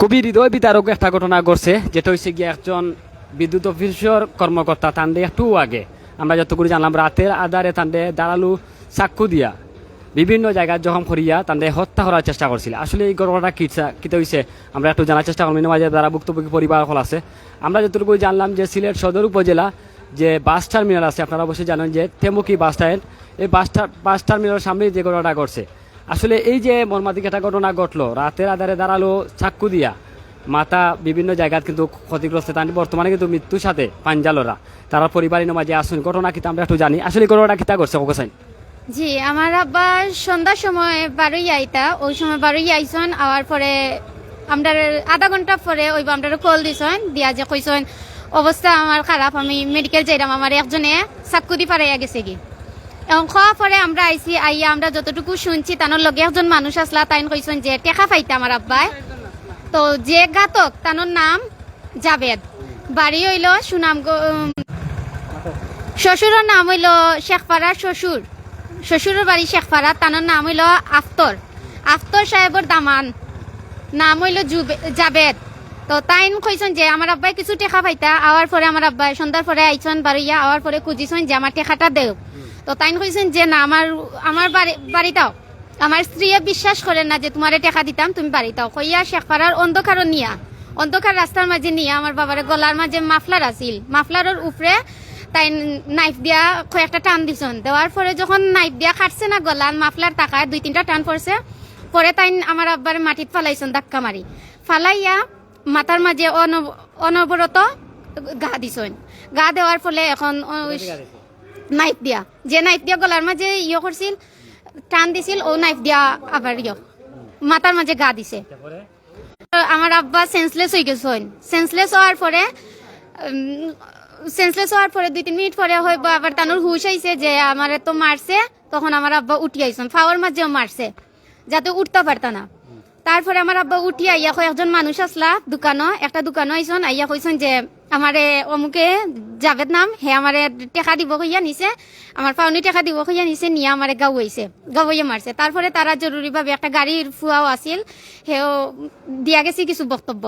খুবই হৃদয় বিতারক একটা ঘটনা ঘটছে, যেটা হচ্ছে গিয়ে একজন বিদ্যুৎ অফিসের কর্মকর্তা তান্ডে একটু আগে। আমরা যতটুকু জানলাম, রাতের আধারে তান্ডে দাঁড়ালু চাক্ষু দিয়া। বিভিন্ন জায়গায় জখম করিয়া তান্ডে হত্যা করার চেষ্টা করছিল। আসলে এই ঘটনাটা কি কিতে হয়েছে আমরা একটু জানার চেষ্টা করলাম মাঝে যারা ভুক্তভোগী পরিবার হল আছে। আমরা যতটুকু জানলাম যে সিলেট সদর উপজেলা যে বাস টার্মিনাল আছে, আপনারা অবশ্যই জানেন যে তেমুকি বাস স্ট্যান্ড। এই বাস বাস টার্মিনালের সামনে যে ঘটনাটা ঘটছে। আসলে এই যে মর্মান্তিক একটা ঘটনা ঘটলো, রাতের আধারে দাঁড়াল চাক্ষু দিয়া। মাথা বিভিন্ন জায়গাত কিন্তু ক্ষতিগ্রস্ত তান বর্তমানে কিন্তু মৃত্যুর সাথে পাঞ্জালরা। তারা পরিবারের মাঝে আসুন, ঘটনা কিতা আমরা একটু জানি। আসলে এই ঘটনা কিতা করছে কোকাসাইন জি, আমার আব্বা সন্ধ্যার সময় বারোই আইতা। ওই সময় বারোই আইসন, আওয়ার পরে আমরা আধা ঘণ্টা পরে ওই আমরা কল দিছন দিয়া যে কইসন, অবস্থা আমার খারাপ, আমি মেডিকেল যাইলাম আমার একজনে চাকুদি পারাইয়া গেছে কি এবং খাওয়া পরে আমরা আইছি, আইয়া আমরা যতটুকু শুনছি তানোর লগে একজন মানুষ আসলা তাইন কইসন যে টেকা পাইতা আমার আব্বাই? তো যে ঘাতক তানোর নাম জাবেদ বাড়ি হইল সুনাম শ্বশুরের নাম হইল শেখপাড়ার শ্বশুর শ্বশুরের বাড়ি শেখপাড়া তানোর নাম হইল আফতর আফতর সাহেবর দামান। নাম হইল জুবে- জাবেদ তো তাইন কইছন যে আমার আব্বাই কিছু টেকা পাইতা আওয়ার পরে আমার আব্বাই। সন্ধ্যার পরে আইছন বাড়িয়া আওয়ার পরে খুঁজিছন যে আমার টেকাটা দেও তো তাইন কইছেন যে, না, আমার আমার বাড়ি, বাড়িটাও। আমার স্ত্রীয়ে বিশ্বাস করেন না যে, তোমারে টেকা দিতাম, তুমি বাড়িটাও। কইয়া শেখপাড়ার অন্ধকারও নিয়া, অন্ধকার রাস্তার মাঝে নিয়ে আমার বাবার গলার মাঝে মাফলার আছিল। মাফলারের উপরে তাই নাইফ দিয়া কয়েকটা টান দিছন। দেওয়ার পরে যখন নাইফ দিয়া কাটছে না গলার মাফলার টাকায় দুই তিনটা টান পড়ছে, পরে তাই আমার আব্বার মাটিত ফালাইছন ধাক্কা মারি। ফালাইয়া মাথার মাঝে অনব- অনবরত গা দিছন। গা দেওয়ার ফলে এখন নাইফ দিয়া। যে নাইফ দিয়া গলার মাঝে ইয়ে করছিল, টান দিছিল, ও নাইফ দিয়া আবার ইয়ে মাথার মাঝে গা দিছে। আমার আব্বা সেন্সলেস হয়ে গেছেন সেন্সলেস হওয়ার পরে সেন্সলেস হওয়ার পরে দুই তিন মিনিট পরে হইব আবার তানোর হুশ আইছে যে আমার তো মারছে, তখন আমার আব্বা উঠি আইসন। ফাওয়ার মাঝেও মারছে, যাতে উঠতে পারত না। তারপরে আমার আব্বা উঠি আইয়া কয়েকজন মানুষ আসলা, দোকানও, একটা দোকানও আইসন, আইয়া কইসন যে আমারে অমুকে জাভেদ নাম, হে আমারে টেকা দিব কইয়া নিছে। আমার পাউনি টেকা দিব কইয়া নিছে, নিয়ে আমারে গাওয়াইছে, গাওয়াইয়া মারছে। তারপরে তারা জরুরিভাবে একটা গাড়ির ফুয়াও আছিল, সেও দিয়া গেছে কিছু বক্তব্য।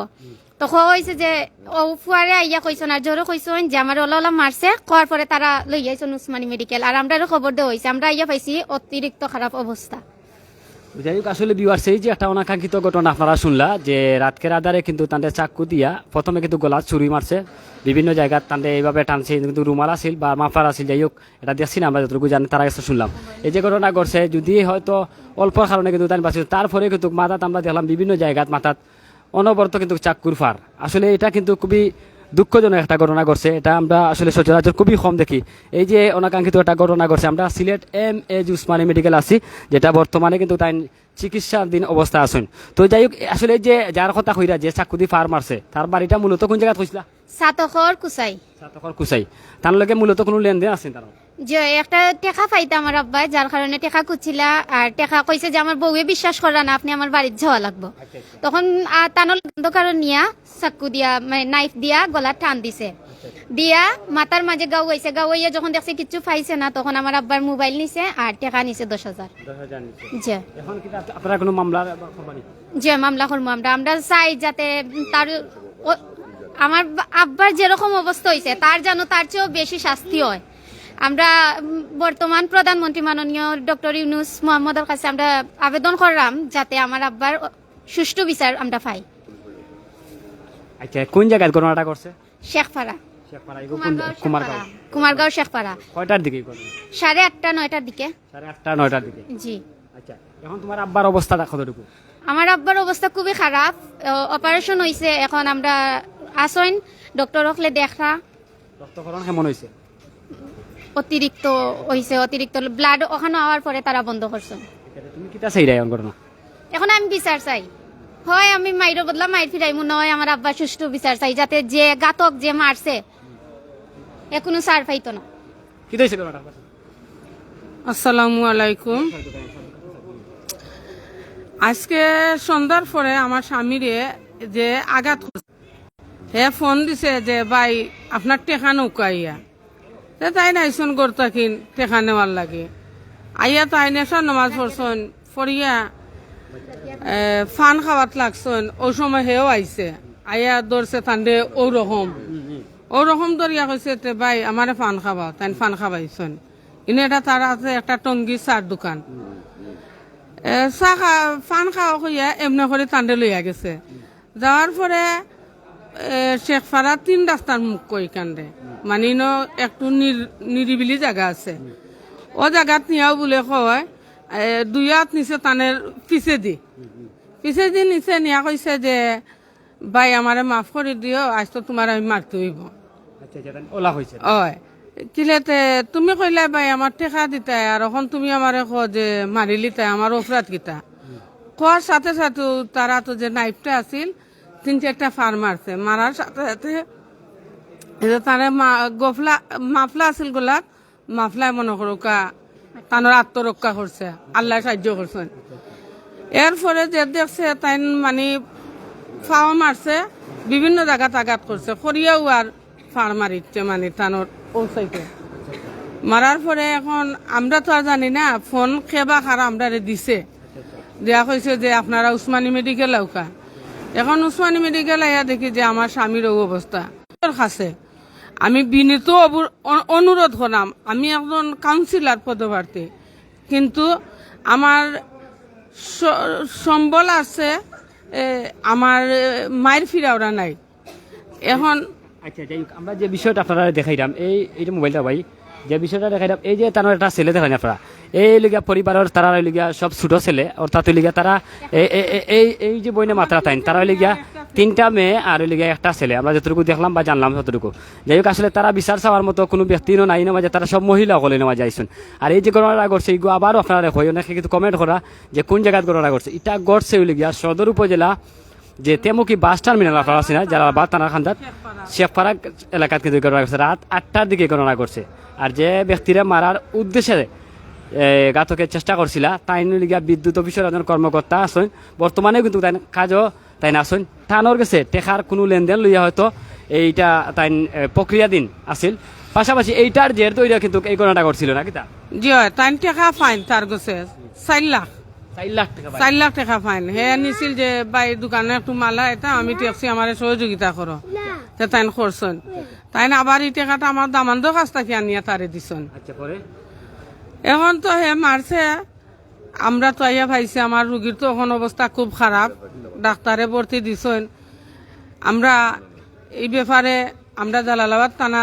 তখন হয়েছে যে ও ফুয়ারে আইয়া কইসন আর জোরে কইসন যে আমার ওলা ওলা মারছে কোয়ার পরে তারা লই আইসন উসমানী মেডিকেল আর আমরা খবর দেওয়া হয়েছে আমরা আইয়া পাইছি অতিরিক্ত খারাপ অবস্থা যাই হোক আসলে বিওয়ার সেই যে একটা অনাকাঙ্ক্ষিত ঘটনা আপনারা শুনলা, যে রাতকের আধারে কিন্তু তাদের চাকু দিয়া প্রথমে কিন্তু গলা চুরি মারছে। বিভিন্ন জায়গায় তাদের এইভাবে টানছে, কিন্তু রুমাল আসিল বা মাফলার আসিল যাই হোক এটা দেখছি না আমরা যতটুকু জানি তারা কাছে শুনলাম। এই যে ঘটনা ঘটছে, যদি হয়তো অল্প কারণে কিন্তু তাই বাঁচছিল তারপরে কিন্তু মাথাত আমরা দেখলাম বিভিন্ন জায়গাত মাথাত অনবরত কিন্তু চাকুর ফার আসলে এটা কিন্তু খুবই দুঃখজনক একটা ঘটনা করছে এটা আমরা আসলে সচরাচর খুবই কম দেখি। এই যে অনাকাঙ্ক্ষিত একটা ঘটনা করছে আমরা Sylhet M A G Osmani medical আছি যেটা বর্তমানে কিন্তু তাই চিকিৎসাধীন অবস্থা আছেন। তো যাই হোক আসলে যে যার কথা কইরা যে চাকুদি ফার্ম আছে তার বাড়িটা মূলত কোন জায়গায় কইছিলা? সাতখর কুসাই। সাতখর কুসাই। তার লগে মূলত কোনো লেনদেন আছে তার যে একটা টেকা পাইতে আমার আব্বাই যার কারণে টেকা কুচ্ছিলা আর টেকা কইছে যে আমার বউয়ে বিশ্বাস করা না আপনি আমার বাড়িতে যাওয়া লাগবো। তখন আহ, তানল অন্ধকারও নিয়া চাকু দিয়া মানে নাইফ দিয়া গলা টান দিছে। দিয়া মাথার মাঝে গাওয়াইছে গাওয়াইয়া যখন দেখছে কিচ্ছু পাইছে না তখন আমার আব্বার মোবাইল নিছে আর টেকা নিছে দশ হাজার। আপনারা কোনো মামলা করবানি মামলা করব আমরা। আমরা চাই যাতে তার আমার আব্বার যেরকম অবস্থা হয়েছে তার যেন তার চেয়েও বেশি শাস্তি হয়। আমরা বর্তমান প্রধানমন্ত্রী মাননীয় ডক্টর ইউনুস মোহাম্মদের কাছে আমরা আবেদন করলাম যাতে আমার আব্বার সুষ্ঠু বিচার আমরা পাই। আচ্ছা কোন জায়গায় ঘটনাটা করছে? শেখপাড়া। কুমারগাঁও কুমারগাঁও। শেখপাড়া। কয়টার দিকে সাড়ে আটটা নয়টার দিকে। সাড়ে আটটা নয়টার দিকে? জি। আচ্ছা এখন তোমার আব্বার অবস্থাটা কতটুকু আমার আব্বার অবস্থা খুবই খারাপ। অপারেশন হয়েছে এখন আমরা আসইন ডক্টর হকলে দেখা। রক্তকরণ কেমন হয়েছে অতিরিক্ত হয়েছে অতিরিক্ত ব্লাড ওখানে হওয়ার পরে তারা বন্ধ করছে। তুমি কিতা চাই এখন ঘটনা এখন আমি বিচার চাই। হয় আমি মাইরের বদলা মাইর ফিরাইমু নয় আমার আব্বা সুষ্ঠু বিচার চাই যাতে যে গাতক যে মারছে এ কোনো সার পাইতো না। কি হয়েছে ঘটনাটা আসসালামু আলাইকুম। আজকে সন্ধ্যার পরে আমার স্বামীরে যে আঘাত হে ফোন দিছে যে ভাই আপনার টেকা নৌকাইয়া তাই নাইছুন গরতাকিন টেকা নেওয়ার লাগে। আইয়া তাই নেশা নমাজ পড়ছন ফরিয়া ফান খাওয়াত লাগছেন ও সময় হেও আইছে। আইয়া তান্ডে ও রকম ও রকম ধরিয়া কইছে তে, ভাই, আমারে ফান খাওয়া তাই ফান খাওয়াইছেন ইনে এটা তার আছে একটা টঙ্গি চার দোকান। চাহ খা ফান খাওয়া কইয়া এমনি করে তান্ডে লইয়া গেছে। যাওয়ার পরে এ, শেখপাড়া তিন রাস্তার মুখ কই কান্দে? মানে ইনো একটু নির- নিরিবিলি জায়গা আছে। ও জায়গাত নিয়াও বলে কয় দুই হাত নিচে তানের পিছে দি। পিছে দি নিচে নিয়া কইছে যে ভাই আমারে মাফ করে দিও আজ তো তোমার আমি মারতে হইব। আচ্ছা আচ্ছা কিলেতে তুমি কইলা ভাই আমার টেকা দিতাই আর এখন তুমি আমারে কো যে মারিলি তাই আমার অপরাধ কিতা। কোয়ার সাথে সাথে তারা তো যে নাইফটা আছিল তিন চারটা ফার মারছে মারার সাথে সাথে তারে গফলা, মাফলা আছিল গোলাত মাফলায় মনে করো কা, তানোর আত্মরক্ষা করছে। আল্লাহ সাহায্য করছেন এর ফলে যে দেখছে তাই মানে ফাওয়া মারছে, বিভিন্ন জায়গাত আঘাত করছে। খরিয়াও আর ফার মারিচ্ছে মানে তানোর পৌঁছাইতে মারার পরে এখন আমরা তো আর জানি না, ফোন খেবা খারা আমরা দিছে। দেয়া কইছে যে আপনারা উসমানী মেডিকেল আউকা এখন উসমানী মেডিকেল আইয়া দেখি যে আমার স্বামীর অবস্থা। কাছে আমি বিনীত অনুরোধ করাম আমি একজন কাউন্সিলর পদপ্রার্থী কিন্তু আমার সম্বল আছে আমার মায়ের ফিরা ওরা নাই। এখন আচ্ছা যাই হোক, আমরা যে বিষয়টা আপনারা দেখাইলাম এই এইটা মোবাইলটা ভাই যে বিষয়টা দেখাইলাম এই যে তার একটা ছেলে দেখাই আপনারা এই লিগা পরিবারের তারা লিগা সব ছোট ছেলে, অর্থাৎ লিগা তারা এই- এই- যে বইনে মাত্রা তাইন তারা লিগা তিনটা মেয়ে আর লিগা একটা ছেলে। আমরা যতটুকু দেখলাম বা জানলাম ততটুকু। যাই হোক, আসলে তারা বিচার চাওয়ার মতো কোনো ব্যক্তিরও নাই না মাঝে তারা সব মহিলা হলে নেওয়া যাইছেন আর এই যে ঘটনাটা ঘটছে এইগুলো আবারও আপনারা দেখো অনেকে কিন্তু কমেন্ট করা যে কোন জায়গায় ঘটনা ঘটছে এটা ঘটছে লিগা সদর উপজেলা যে তেমুকি বাস টার্মিনাল আপনারা আছে না, যারা বা তানা খান্দাত, শেখপাড়া এলাকাত কিন্তু ঘটনা ঘটছে রাত আটটার দিকে ঘটনা ঘটছে আর যে ব্যক্তিরা মারার উদ্দেশ্যে এ, ঘাতকের চেষ্টা করছিল। তাই লিগা বিদ্যুৎ অফিসের একজন কর্মকর্তা আসেন বর্তমানে কিন্তু তাই কাজও তাই না আসেন টানোর গেছে টেকার কোনো লেনদেন লইয়া হয়তো এইটা তাই প্রক্রিয়াধীন আছিল। পাশাপাশি এইটার জের তৈরি কিন্তু এই ঘটনাটা ঘটছিল না কিতা? জি হয় তাই টাকা ফাইন তার গছে চার লাখ। চার লাখ টাকা লাখ টাকা ফাইন। হে নিছিল যে বাই দোকানে একটু মালা এটা আমি ট্যাক্সি আমার সহযোগিতা করো তে তাইন করছেন তাইন আবার এই টাকাটা আমার দামান্দ কাছ থেকে আনিয়া তারে দিছেন আচ্ছা পরে এখন তো হে মারছে। আমরা তো আইয়া ভাইছি আমার রুগীর তো এখন অবস্থা খুব খারাপ। ডাক্তারে ভর্তি দিছেন। আমরা এই ব্যাপারে আমরা জালালাবাদ থানা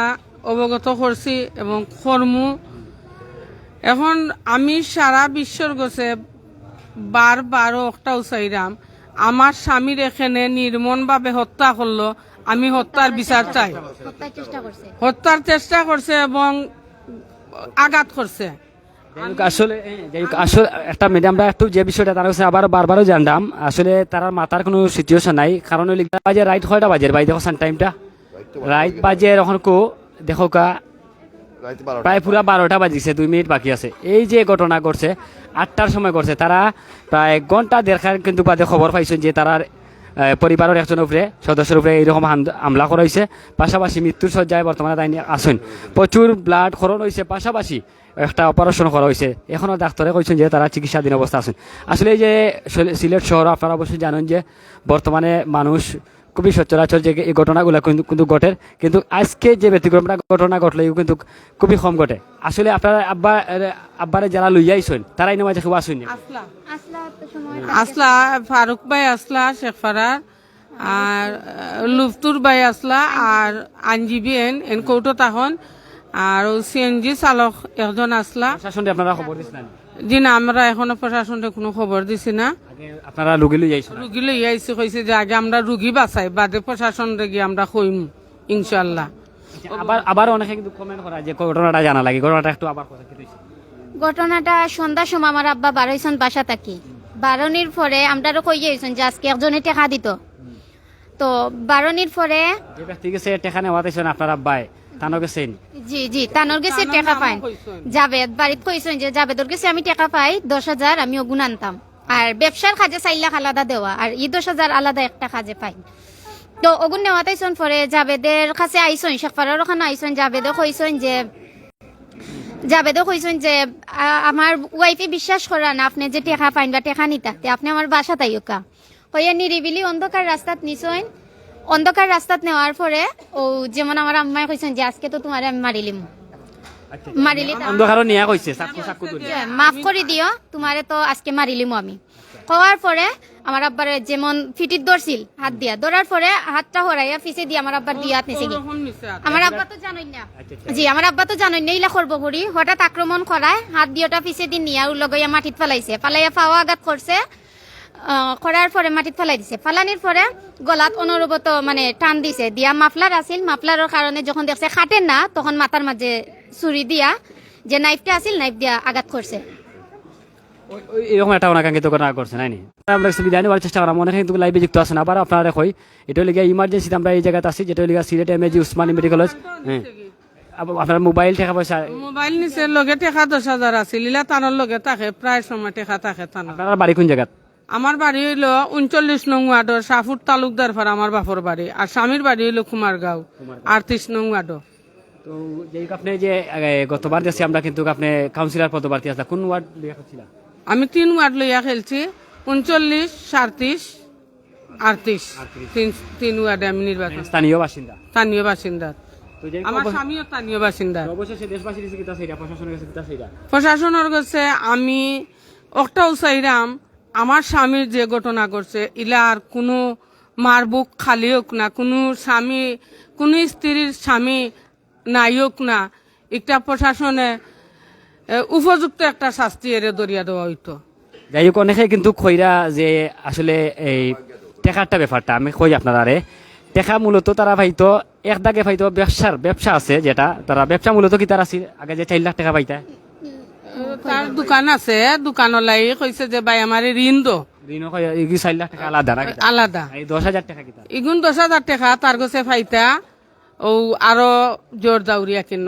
অবগত করছি এবং কর্মু। এখন আমি সারা বিশ্বর গছে বার বারো একটাও চাইরাম আমার স্বামীর এখানে নির্মমভাবে হত্যা করল আমি হত্যার বিচার চাই। হত্যার চেষ্টা করছে এবং আঘাত করছে। আসলে যাই আসলে একটা ম্যাডাম আমরা একটু যে বিষয়টা তার কাছে আবার বারবারও জানলাম। আসলে তার মাথার কোনো সিচুয়েশন নাই। কারণ ওই বাজে রাইট কয়টা বাজে ভাই? দেখো টাইমটা রাইট বাজে এখন কো দেখো কা প্রায় পুরা বারোটা বাজিছে দুই মিনিট বাকি আছে। এই যে ঘটনা ঘটছে আটটার সময় ঘটছে তারা প্রায় ঘণ্টা দেড়খান কিন্তু বাদে খবর পাইছেন যে তারা পরিবারের একজনের উপরে সদস্যের উপরে এইরকম হাম- হামলা করা হয়েছে পাশাপাশি মৃত্যুর সজ্জায় বর্তমানে তাই আসেন প্রচুর ব্লাড খরণ হয়েছে পাশাপাশি একটা অপারেশন করা হয়েছে এখনও ডাক্তারে কইছেন যে তারা চিকিৎসাধীন অবস্থা আছেন। আসলে এই যে সিলেট শহর আপনারা অবশ্যই জানেন যে বর্তমানে মানুষ খুবই সচরাচর যে এই ঘটনাগুলো কিন্তু ঘটে। কিন্তু আজকে যে ব্যতিক্রমটা ঘটনা ঘটলে এগুলো কিন্তু খুবই কম ঘটে। আসলে আপনারা আব্বা আব্বারে যারা লইয়া আইসেন তারাই নামাজে খুব আসেন আসলা। আসলা তো সময় আসলা ফারুক ভাই আসলা শেখপাড়ার আর আহ, লুফতুর ভাই আসলা আর আইনজীবী এন এন কৌটো তাহন। আর সিএনজি চালক একজন আসলা প্রশাসনে আপনারা খবর দিচ্ছেন জি না আমরা এখনও প্রশাসনকে কোনো খবর দিছি না। আগে আপনারা লুগি লই আইসেন রুগী লই আইসি কইছে যে আগে আমরা রুগী বাঁচাই বাদে প্রশাসন গিয়ে আমরা কইম ইনশাল্লাহ আবার আবার অনেকে কিন্তু কমেন্ট করা যে ঘটনাটা জানা লাগে ঘটনাটা একটু আবার কথা কি হইছে? ঘটনাটা সন্ধ্যার সময় আমার আব্বা বারোইছন বাসা থাকি। বারণির পরে আমরাও কই যাইছেন যে আজকে একজনে টেকা দিত। তো বারণির পরে যে ব্যক্তি গেছে টেকা নেওয়া দিয়েছেন আপনার আব্বাই। তানো গেছেন জি জি তানোর গেছে তানোর টেকা কইছেন। জাবেদ বাড়িত কইছেন যে জাবেদর গেছে আমি টেকা পাই দশ হাজার আমি ওগুন আনতাম। আর ব্যবসার কাজে চার লাখ আলাদা দেওয়া আর ই দশ হাজার আলাদা একটা কাজে পাই। তো ওগুন নেওয়া তাইছন পরে জাবেদের কাছে আইসন শেখপাড়ার ওখানে আইসন জাবেদও কইসন যে জাবেদও কইছেন যে আমার ওয়াইফে বিশ্বাস করা না আপনি যে টেকা পাইন বা টেকা নিতাতে আপনি আমার বাসা তাইকা হইয়া নিরিবিলি অন্ধকার রাস্তাত নিছইন অন্ধকার রাস্তাত নেওয়ার পরে ও যেমন আমার আম্মাই কইছেন যে আজকে তো তোমার আমি মারিলিম মারিলি তা- অন্ধকারও নিয়া কইছে মাফ করে দিও তোমারে তো আজকে মারিলিম আমি। হওয়ার পরে আমার আব্বার যেমন ফিটিত ধরছিল হাত দিয়া। ধরার পরে হাতটা হরাইয়া ফিসে দিয়ে আমার আব্বার দুই হাত নিচে গিয়ে। আমার আব্বা তো জানোই না। জি আমার আব্বা তো জানোই না ইলা করব করি। হঠাৎ আক্রমণ করায় হাত দিয়েটা পিছে দিন নিয়া লগাইয়া মাটিত ফেলাইছে। ফালাইয়া ফাওয়া আঘাত করছে। করার পরে মাটিত ফেলাই দিছে। ফালানির পরে গলাত অনরবত মানে টান দিছে। দিয়া মাফলার আছিল। মাফলারের কারণে যখন দেখছে খাটেন না তখন মাথার মাঝে ছুরি দিয়া। যে নাইফটা আছিল নাইফ দিয়া আঘাত করছে এরকম একটা অনাকাঙ্ক্ষিত ঘটনা করছে নাই আমরা সুবিধা নেওয়ার চেষ্টা করাম অনেক কিন্তু লাইভে যুক্ত আছেন আবার আপনারা কই এটা লিগে ইমার্জেন্সিতে আমরা এই জায়গাতে আছি যেটা লিগে Sylhet M A G Osmani medical college হ্যাঁ আপনার মোবাইল টাকা পয়সা মোবাইল নিচে লগে টেকা দশ হাজার আছিল। ইলা তানোর লগে থাকে প্রায় সময় টেকা থাকে তানোর বাড়ি কোন জায়গাত? আমার বাড়ি হইল উনচল্লিশ নং ওয়ার্ডর সাফুর তালুকদার ফার আমার বাপর বাড়ি। আর স্বামীর বাড়ি হইল কুমারগাঁও আটত্রিশ নং ওয়ার্ডর তো যেই আপনি যে গতবার যাচ্ছি আমরা কিন্তু আপনি কাউন্সিলর পদপ্রার্থী আসলা। কোন ওয়ার্ড আমি তিন ওয়ার্ড লইয়া খেলছি। উনচল্লিশ সাঁত্রিশ আটত্রিশ। তিন তিন ওয়ার্ডে আমি নির্বাচন স্থানীয় বাসিন্দা? স্থানীয় বাসিন্দা। আমার স্বামীও স্থানীয় বাসিন্দা। অবশেষে দেশবাসী দিছে কিতা সেইটা প্রশাসনের কাছে প্রশাসনের কাছে আমি একটাও চাইরাম। আমার স্বামীর যে ঘটনা করছে ইলা আর কোনো মার বুক খালি হোক না, কোনো স্বামী, কোনো স্ত্রীর স্বামী নাই হোক না, একটা প্রশাসনে উপযুক্ত একটা শাস্তি এর দরিয়া দেওয়া হইতো। যাই হোক, অনেকে কিন্তু খৈরা যে আসলে এই টেকারটা ব্যাপারটা, আমি কই আপনারা টেকা মূলত তারা ভাইতো এক দাগে পাইতো ব্যবসার, ব্যবসা আছে যেটা, তারা ব্যবসা মূলত কি তারা আগে যে চার লাখ টাকা পাইতা? তার দোকান আছে দোকানলাই কইছে যে ভাই আমার ঋণ দো। আলাদা হাজার টাকা কিতা ইগুন দশ হাজার টাকা তার কাছে ফাইতা। ও আরও জোর দাউরিয়া কিন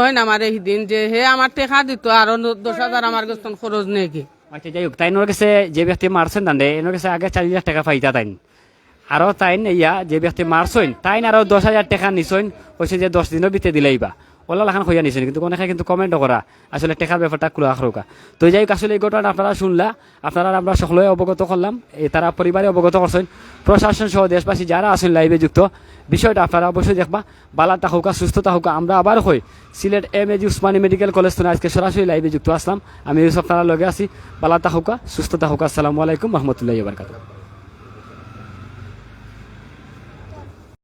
হয় না আমার সিদিন যে হে আমার টেকা দিত আরও দশ হাজার আমার কাছে খরচ নেকি আচ্ছা যাই হোক তাই নোর কাছে যে ব্যক্তি মারছেন এনোর কাছে আগে চার লাখ টাকা পাইতা তাইন। আরও তাইন ইয়া যে ব্যক্তি মারছইন তাইন আরও দশ হাজার টাকা নিছইন কইছে যে দশ দিনের ভিতরে দিলেইবা ওলা লাখান খইয়া নিছেন কিন্তু অনেকে কিন্তু কমেন্ট করা আসলে টেকার ব্যাপারটা খোলা আখরোকা তো যাই আসলে এই ঘটনা আপনারা শুনলা, আপনারা আমরা সকলে অবগত করলাম তারা পরিবারে অবগত করছেন। প্রশাসন সহ দেশবাসী যারা আছেন লাইভে যুক্ত, বিষয়টা আপনারা অবশ্যই দেখবা। বালা তাহুকা সুস্থ তাহুকা আমরা আবার হই। Sylhet M A G Osmani medical college থেকে আজকে সরাসরি লাইভে যুক্ত আসলাম। আমি ইউসুফ তারা লগে আছি। বালা তাহুকা সুস্থ তাহুকা আসসালামু আলাইকুম রহমতুল্লাহ বারকাতুহ।